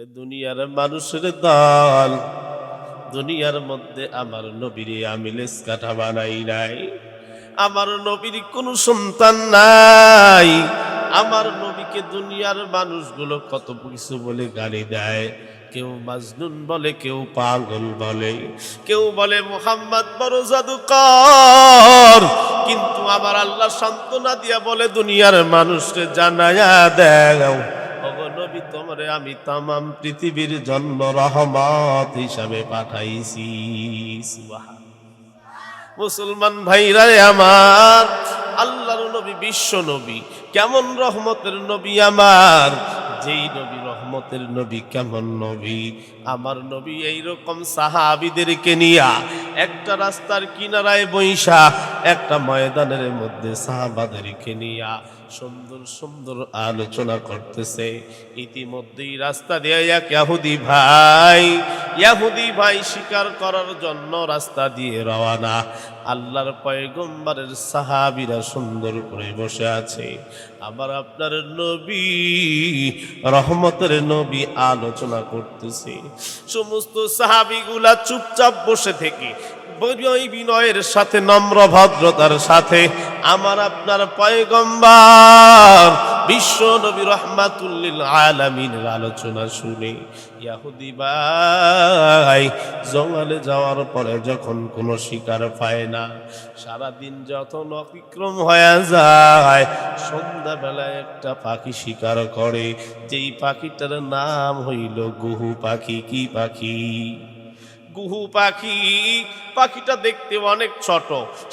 এরে দুনিয়ার মানুষের দল। দুনিয়ার মধ্যে আমার নবীরে আমি লেস কাঠা বানাই নাই। আমার নবীর কোনো সন্তান নাই। আমার নবীকে দুনিয়ার মানুষগুলো কত কিছু বলে গালি দেয়। কেউ মাজনুন বলে, কেউ পাগল বলে। কেউ বলে, মোহাম্মদ বড় জাদুকর। কিন্তু আমার আল্লাহ সান্ত্বনা দিয়া বলে, দুনিয়ার মানুষকে জানায়া নবী তোমারে আমি তামাম পৃথিবীর জন্য রহমত হিসাবে পাঠাইছি। মুসলমান ভাইরা আমার, আল্লাহর নবী, বিশ্ব নবী, কেমন রহমতের নবী আমার? যেই নবী রহমতের নবী কেমন নবী? আমার নবী এইরকম সাহাবিদেরকে নিয়া একটা রাস্তার কিনারায় বৈশা, একটা ময়দানের মধ্যে সাহাবাদেরকে নিয়া সুন্দর সুন্দর আলোচনা করতেছে। ইতিমধ্যেই রাস্তা দিয়ে এক ইয়াহুদি ভাই ইয়াহুদি ভাই শিকার করার জন্য রাস্তা দিয়ে রওয়ানা আল্লাহর পয়গম্বরের সাহাবিরা সুন্দর করে বসে আছে। আবার আপনার নবী, রহমতের নবী আলোচনা করতেছে। সমস্ত সাহাবিগুলা চুপচাপ বসে থেকে বিনয়ের সাথে, নম্র ভদ্রতার সাথে আমার আপনার পয়গম্বার বিশ্ব নবী রহমাতুল্লিল আলামিনের আলোচনা শুনে, ইয়াহুদি ভাই, জঙ্গলে যাওয়ার পরে যখন কোনো শিকার পায় না, সারাদিন যখন অতিক্রম হয়ে যায় সন্ধ্যাবেলায় একটা পাখি শিকার করে, যেই পাখিটার নাম হইল গুহু পাখি, কি পাখি? গুহু পাখি, পাখিটা দেখতে অনেক ছোট।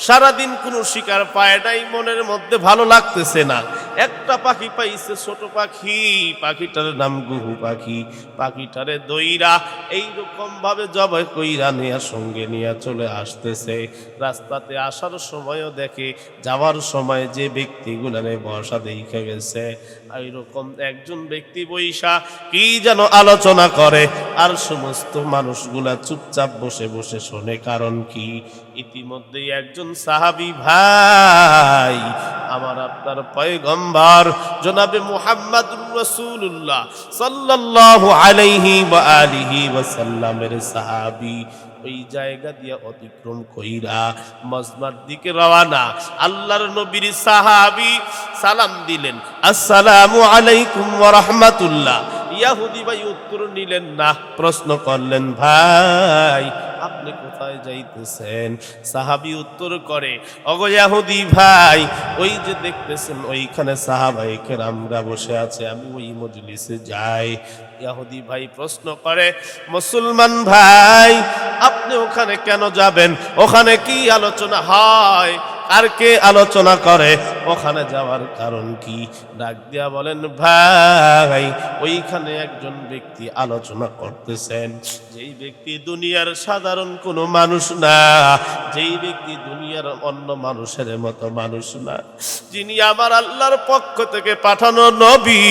সারাদিন কোনো শিকার পায় নাই, মনের মধ্যে ভালো লাগতেছে না। একটা পাখি পাইছে ছোট পাখি, পাখিটার নাম গুহু পাখি। পাখিটারে দইরা ভাবে জবাই কইরা নিয়ে সঙ্গে নিয়ে চলে আসতেছে। রাস্তাতে আসার সময়ও দেখে, যাওয়ার সময় যে ব্যক্তিগুলারে বসা দেখে গেছে, এইরকম একজন ব্যক্তি বৈশা কি যেন আলোচনা করে। আর সমস্ত মানুষগুলা চুপচাপ বসে বসে শোনে, কারণ কি? ইতিমধ্যে একজন সাহাবি ভাই, আমার আপনার পয়গম্বর, জনাবে মুহাম্মদ রাসূলুল্লাহ সাল্লাল্লাহু আলাইহি ওয়া আলিহি ওয়া সাল্লামের সাহাবী। ওই জায়গা দিয়ে অতিক্রম কইরা মজমার দিকে রওয়ানা আল্লাহর নবীর সাহাবী সালাম দিলেন, আসসালামু আলাইকুম ওয়া রাহমাতুল্লাহ। ইয়াহুদি ভাই উত্তর নিলেন, না। প্রশ্ন করলেন, ভাই, আপনি কোথায় যাইতেছেন? সাহাবি উত্তর করে, অগো ইয়াহুদি ভাই, ওই যে দেখতেছেন, ওইখানে সাহাবাই কেরামরা বসে আছে, আমি ওই মজলিসে যাই। ইয়াহুদি ভাই প্রশ্ন করে, মুসলমান ভাই, আপনি ওখানে কেন যাবেন? ওখানে কি আলোচনা হয়? আর কে আলোচনা করে? ওখানে যাওয়ার কারণ কি? ডাক দিয়া বলেন, ভাই, ওইখানে একজন ব্যক্তি আলোচনা করতেছেন। যেই ব্যক্তি দুনিয়ার সাধারণ কোনো মানুষ না, যেই ব্যক্তি দুনিয়ার অন্য মানুষের মতো মানুষ না, যিনি আমার আল্লাহর পক্ষ থেকে পাঠানো নবী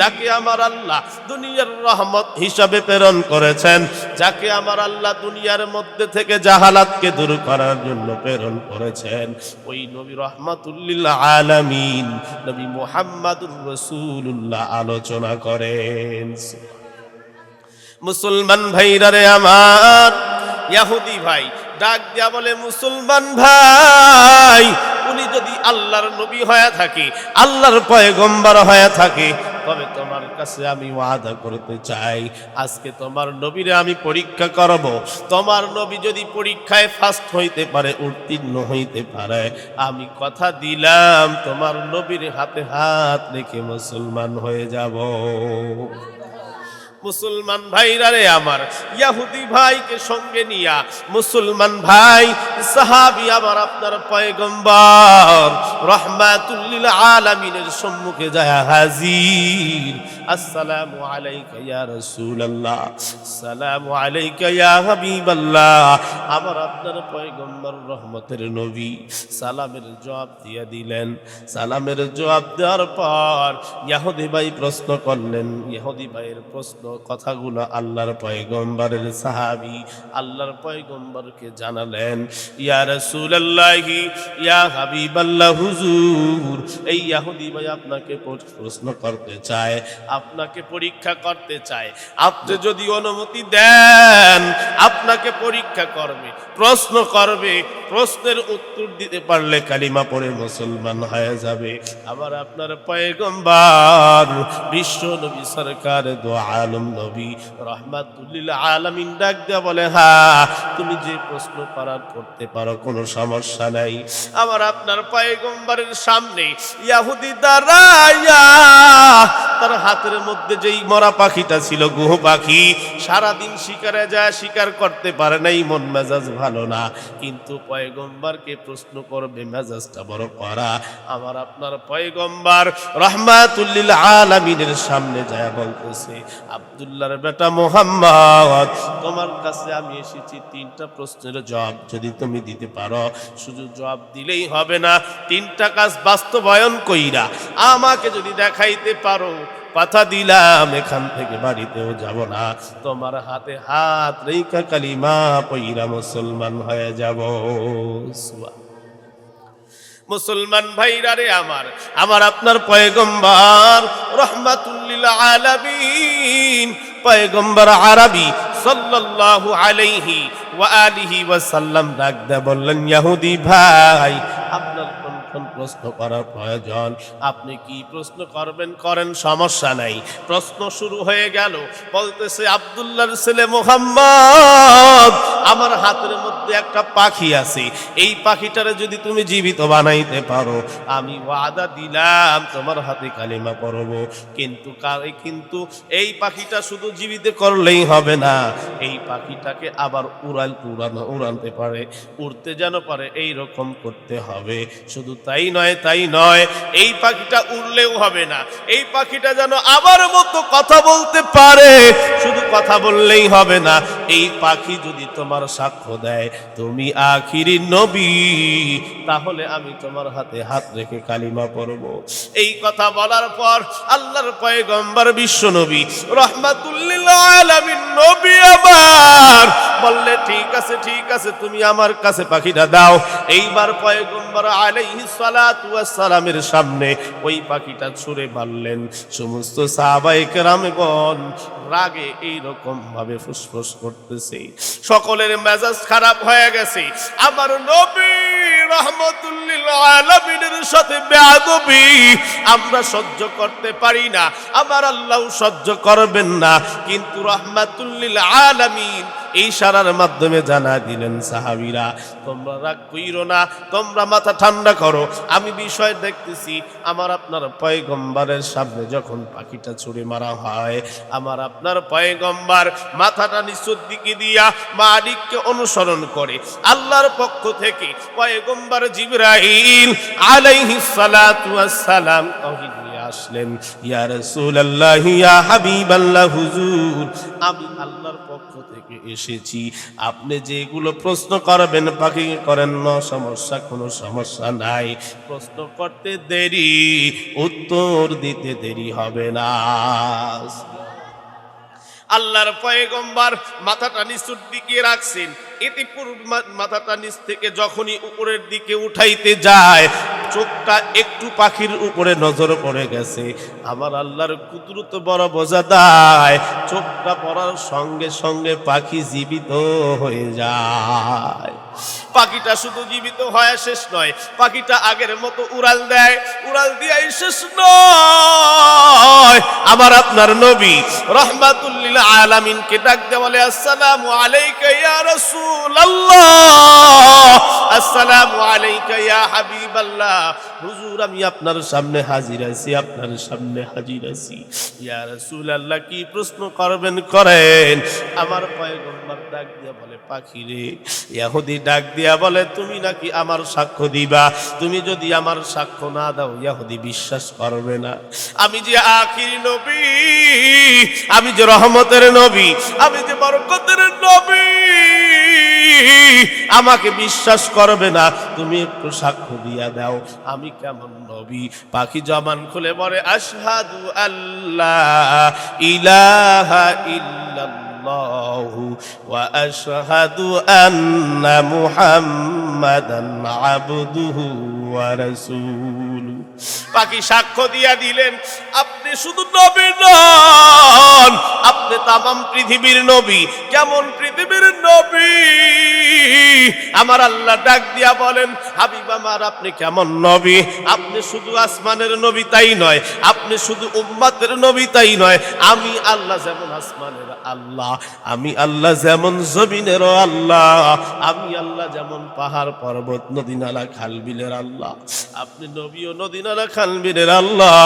যাকে আমার আল্লাহ দুনিয়ার রহমত হিসাবে প্রেরণ করেছেন, যাকে আমার আল্লাহ দুনিয়ার মধ্যে থেকে জাহালাতকে দূর করার জন্য প্রেরণ করেছেন, ওই নবী রহমাতুল্লিল আলামিন নবী মুহাম্মাদুর রসুল্লাহ আলোচনা করেন। মুসলমান ভাইরা রে আমার, ইয়াহুদি ভাই, ডাক দিয়া বলে, মুসলমান ভাই, উনি যদি আল্লাহর নবী হয়ে থাকে, আল্লাহর পয়গম্বর হয়ে থাকে তবে তোমার কাছে আমি ওয়াদা করতে চাই? আজকে তোমার নবীরে আমি পরীক্ষা করব। তোমার নবী যদি পরীক্ষায় ফার্স্ট হইতে পারে, উত্তীর্ণ হইতে পারে। আমি কথা দিলাম, তোমার নবীর হাতে হাত রেখে মুসলমান হয়ে যাব। মুসলমান ভাইরা রে আমার, ইয়াহুদি ভাইকে সঙ্গে নিয়া, মুসলমান ভাই, সাহাবি আমার আপনার পয়গম্বর রহমাতুল্লিল আলামিনের সম্মুখে যায় হাজির। আসসালামু আলাইকা ইয়া রাসূলুল্লাহ, আসসালামু আলাইকা ইয়া হাবিবাল্লাহ। আমার আপনার পয়গম্বর রহমতের নবী সালামের জবাব দিয়ে দিলেন। সালামের জবাব দেওয়ার পর ইয়াহুদি ভাই প্রশ্ন করলেন, ইয়াহুদি ভাইয়ের প্রশ্ন কথাগুলো আল্লাহর পয়গম্বরের সাহাবি আল্লাহর পয়গম্বরকে জানালেন, ইয়া রাসূলুল্লাহি, ইয়া হাবিবাল্লাহ হুজুর। এই ইহুদি ভাই আপনাকে প্রশ্ন করতে চায়, আপনাকে পরীক্ষা করতে চায়। আপনি যদি অনুমতি দেন, আপনাকে পরীক্ষা করবে, প্রশ্ন করবে, প্রশ্নের উত্তর দিতে পারলে কালিমা পড়ে মুসলমান হয়ে যাবে। আবার আপনার পয়গম্বর, বিশ্ব নবী সরকার দো আলম নবী। রহমাতুল্লিল আলমিন ডাক দেওয়া বলে হ্যাঁ তুমি যে প্রশ্ন করার করতে পারো, কোনো সমস্যা নাই। আমার আপনার পয়গম্বরের সামনে ইয়াহুদি দাঁড়াইয়া, তার হাতের মধ্যে যেই মরা পাখিটা ছিল, গুহ পাখি, সারাদিন শিকারে যায়, শিকার করতে পারে নাই, মন মেজাজ ভালো না। কিন্তু পয়গম্বরকে প্রশ্ন করবে, মেজাজটা বড় করা আমার আপনার পয়গম্বর রহমাতুল্লিল আলামিনের সামনে যায় বলতেছে, আব্দুল্লাহর বেটা মোহাম্মদ, তোমার কাছে আমি এসেছি তিনটা প্রশ্নের জবাব যদি তুমি দিতে পারো, শুধু জবাব দিলেই হবে না, তিনটা কাজ বাস্তবায়ন কইরা আমাকে যদি দেখাইতে পারো কথা দিলাম, এখান থেকে বাড়িতেও যাব না। তোমার হাতে হাত রেখা কালিমা পইরা মুসলমান হয়ে যাব। মুসলমান ভাইরা রে আমার আমার আপনার পয়গম্বর রহমাতুল্লিল আলামিন, পয়গম্বর আরবি সাল্লাল্লাহু আলাইহি ওয়া আলিহি ওয়া সাল্লাম ডাক দেয়া বললেন ইহুদি ভাই আপনার কোন প্রশ্ন করার প্রয়োজন। আপনি কি প্রশ্ন করবেন? করেন, সমস্যা নাই। প্রশ্ন শুরু হয়ে গেল। বলতেছে আব্দুল্লাহর ছেলে মোহাম্মদ, আমার হাতের মধ্যে একটা পাখি আছে। এই পাখিটারে যদি তুমি জীবিত বানাইতে পারো, আমি ওয়াদা দিলাম, তোমার হাতে কালিমা পড়ব। কিন্তু কিন্তু এই পাখিটা শুধু জীবিত করলেই হবে না। এই পাখিটাকে আবার উড়াল, উড়ানো, উড়ানতে পারে। উড়তে যেন পারে এই রকম করতে হবে। শুধু তাই নয় তাই নয়। এই পাখিটা উড়লেও হবে না। এই পাখিটা যেন আবার মতো কথা বলতে পারে, শুধু কথা বললেই হবে না। এই পাখি যদি তোমার সাক্ষ্য দেয়, তুমি আখিরি নবী, তাহলে আমি তোমার হাতে হাত রেখে কালিমা পড়ব। এই কথা বলার পর আল্লাহর পয়গম্বর বিশ্ব নবী, রহমাতুল্লিল আলামিন নবী বললে ঠিক আছে ঠিক আছে, তুমি আমার কাছে পাখিটা দাও। এইবার পয়গম্বর আলাইহিস সালাতু সালামের সামনে ওই পাখিটা ছুঁড়ে মারলেন। সমস্ত সাহাবায়ে কেরামগণ রাগে এই রকম ভাবে ফুসফুস করতেছে। সকলের মেজাজ খারাপ হয়ে গেছে। আমার নবী সাথে আমরা সহ্য করতে পারি না। আমার আল্লাহ সহ্য করবেন না। কিন্তু রহমাতুল্লিল আলামিন এই মাধ্যমে জানা দিলেন সাহাবিরা, তোমরা রাগ কইরো না, তোমরা মাথা ঠান্ডা করো। আমি বিষয় দেখতেছি, আমার আপনার পয়গম্বরের সামনে যখন পাখিটা ছুড়ে মারা হয়, আমার আপনার পয়গম্বর মাথাটা নিচুর দিকে দিয়া মালিককে অনুসরণ করে। আল্লাহর পক্ষ থেকে পয়গম্বর জিবরাইল আলাইহিস সালাতু ওয়াস সালাম আসলেন, ইয়া রাসূলুল্লাহ, ইয়া হাবিবাল্লাহ, হুজুর, আমি থেকে এসেছি। আপনি যেগুলো প্রশ্ন করবেন পাখি করেন না, সমস্যা, কোনো সমস্যা নাই। প্রশ্ন করতে দেরি, উত্তর দিতে দেরি হবে না। আল্লাহর পয়গম্বর মাথাটা নিচুর দিকে রাখছেন। ইতিপূর্ব মাথাটা নিচ থেকে যখনই উপরের দিকে উঠাইতে যায় চোখটা একটু পাখির উপরে নজর পড়ে গেছে। আমার আল্লাহর কুদরত বড় বোঝা দেয়, চোখটা পড়ার সঙ্গে সঙ্গে পাখি জীবিত হয়ে যায়। পাখিটা শুধু জীবিত হয় শেষ নয়, পাখিটা আগের মতো উড়াল দেয়, উড়াল দিয়াই শেষ নয়। আমার আপনার নবী রহমাতুল্লিল আলামিনকে ডাক দে বলে, আসসালামু আলাইকা ইয়া রাসূলুল্লাহ। আসসালামু আলাইকা ইয়া হাবিবাল্লাহ। হুজুর, আমি আপনার সামনে হাজির আছি, আপনার সামনে হাজির আছি। ইয়া রাসূলুল্লাহ, কি প্রশ্ন করবেন, করেন। আমার পয়গম্বর ডাক দিয়া বলে, পাখি রে। ইহুদি ডাক দিয়া বলে, তুমি নাকি আমার সাক্ষ্য দিবা? তুমি যদি আমার সাক্ষ্য না দাও ইহুদি বিশ্বাস করবে না। আমি যে আখির নবী, আমি যে রহমতের নবী, আমি যে বরকতের নবী, আমাকে বিশ্বাস করবে না, তুমি একটু সাক্ষ্য দিয়া দাও, আমি কেমন নবী? পাখি জমান খুলে বলে, আশহাদু আল্লাহ, ইলাহা ইল্লাল্লাহু, ওয়া আশহাদু আন্না মুহাম্মাদান আবদুহু ওয়া রাসূলুহু। পাখি সাক্ষ্য দিয়া দিলেন, আপনি শুধু নবী নন, আপনি তামাম পৃথিবীর নবী, কেমন পৃথিবীর নবী? আমার আল্লাহ ডাক দিয়া বলেন, হাবিব আমার, আপনি কেমন নবী? আপনি শুধু আসমানের নবী তাই নয়, আপনি শুধু উম্মাতের নবী তাই নয়। আমি আল্লাহ যেমন আসমানের আল্লাহ, আমি আল্লাহ যেমন জমিনেরও আল্লাহ, আমি আল্লাহ যেমন পাহাড় পর্বত নদী নালা খাল বিলের আল্লাহ। আপনি নবী ও নদী নালা খাল বিলের আল্লাহ।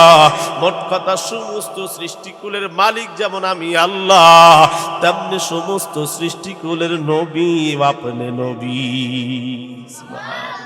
মোট কথা, সমস্ত সৃষ্টিকুলের মালিক যেমন আমি আল্লাহ, তেমনি সমস্ত সৃষ্টিকুলের নবী আপনি নবী সুবহান